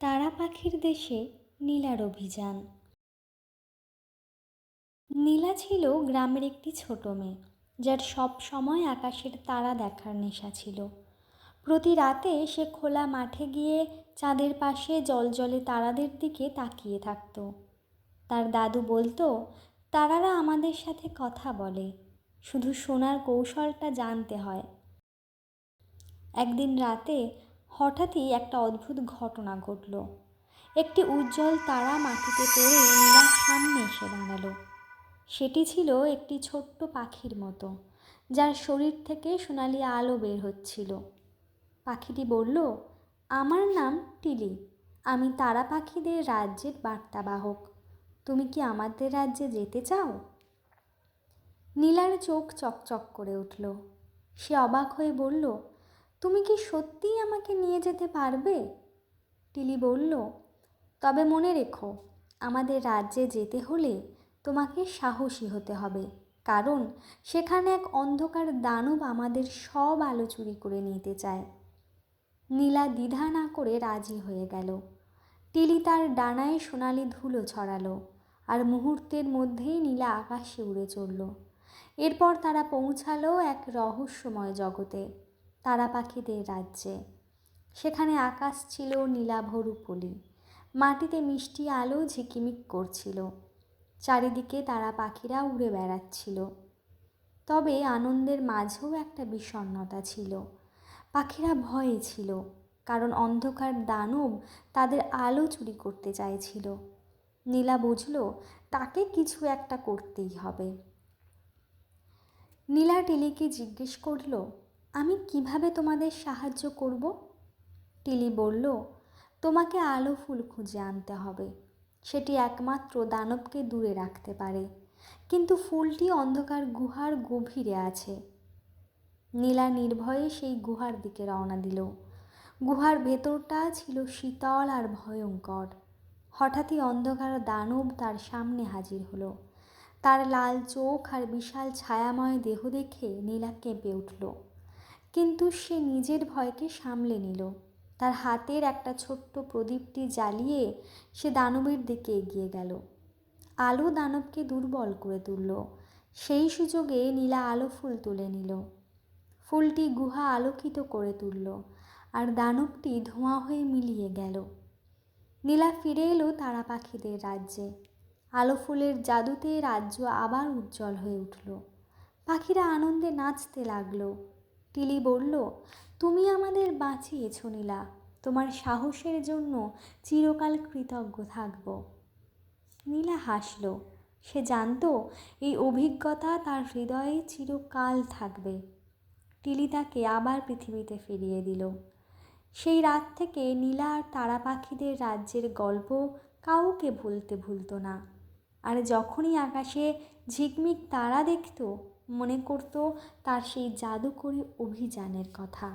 তারা পাখির দেশে নীলার অভিযান। নীলা ছিল গ্রামের একটি ছোট মেয়ে, যার সব সময় আকাশের তারা দেখার নেশা ছিল। প্রতি রাতে সে খোলা মাঠে গিয়ে চাঁদের পাশে জলজলে তারাদের দিকে তাকিয়ে থাকত। তার দাদু বলতো, তারারা আমাদের সাথে কথা বলে, শুধু শোনার কৌশলটা জানতে হয়। একদিন রাতে হঠাৎই একটা অদ্ভুত ঘটনা ঘটল। একটি উজ্জ্বল তারা মাটিতে পড়ে নীলার সামনে এসে দাঁড়াল। সেটি ছিল একটি ছোট্ট পাখির মতো, যার শরীর থেকে সোনালি আলো বের হচ্ছিল। পাখিটি বলল, আমার নাম টিলি আমি তারা পাখিদের রাজ্যের বার্তাবাহক। তুমি কি আমাদের রাজ্যে যেতে চাও? নীলার চোখ চকচক করে উঠল। সে অবাক হয়ে বলল তুমি কি সত্যিই আমাকে নিয়ে যেতে পারবে? টিলি বলল, তবে মনে রেখো, আমাদের রাজ্যে যেতে হলে তোমাকে সাহসী হতে হবে। কারণ সেখানে এক অন্ধকার দানব আমাদের সব আলো চুরি করে নিতে চায়। নীলা দ্বিধা না করে রাজি হয়ে গেল। টিলি তার ডানায় সোনালি ধুলো ছড়ালো আর মুহূর্তের মধ্যেই নীলা আকাশে উড়ে চলল। এরপর তারা পৌঁছালো এক রহস্যময় জগতে। তারা পাখিদের রাজ্যে। সেখানে আকাশ ছিল নীলাভরুপলি মাটিতে মিষ্টি আলো ঝিকিমিক করছিল। চারিদিকে তারা পাখিরা উড়ে বেড়াচ্ছিল। তবে আনন্দের মাঝেও একটা বিষণ্ণতা ছিল। পাখিরা ভয়ে ছিল, কারণ অন্ধকার দানব তাদের আলো চুরি করতে চাইছিল। নীলা বুঝল, তাকে কিছু একটা করতেই হবে। নীলা টেলিকে জিজ্ঞেস করল আমি কীভাবে তোমাদের সাহায্য করব? টিলি বলল, তোমাকে আলো ফুল খুঁজে আনতে হবে। সেটি একমাত্র দানবকে দূরে রাখতে পারে। কিন্তু ফুলটি অন্ধকার গুহার গভীরে আছে। নীলা নির্ভয়ে সেই গুহার দিকে রওনা দিল। গুহার ভেতরটা ছিল শীতল আর ভয়ঙ্কর। হঠাৎই অন্ধকার দানব তার সামনে হাজির হলো। তার লাল চোখ আর বিশাল ছায়াময় দেহ দেখে নীলা কেঁপে উঠল। কিন্তু সে নিজের ভয়কে সামলে নিল। তার হাতের একটা ছোট্ট প্রদীপটি জ্বালিয়ে সে দানবের দিকে এগিয়ে গেল। আলো দানবকে দুর্বল করে তুলল। সেই সুযোগে নীলা আলো ফুল তুলে নিল। ফুলটি গুহা আলোকিত করে তুলল আর দানবটি ধোঁয়া হয়ে মিলিয়ে গেল। নীলা ফিরে এলো তারা পাখিদের রাজ্যে। আলো ফুলের জাদুতে রাজ্য আবার উজ্জ্বল হয়ে উঠল। পাখিরা আনন্দে নাচতে লাগল। টিলি বলল, তুমি আমাদের বাঁচিয়েছ নীলা। তোমার সাহসের জন্য চিরকাল কৃতজ্ঞ থাকব নীলা হাসল। সে জানতো এই অভিজ্ঞতা তার হৃদয়ে চিরকাল থাকবে। টিলি তাকে আবার পৃথিবীতে ফিরিয়ে দিল। সেই রাত থেকে নীলা আর তারা পাখিদের রাজ্যের গল্প কাউকে ভুলতে ভুলতো না। আর যখনই আকাশে ঝিকমিক তারা দেখত মনে করত তার সেই জাদুকরী অভিযানের কথা।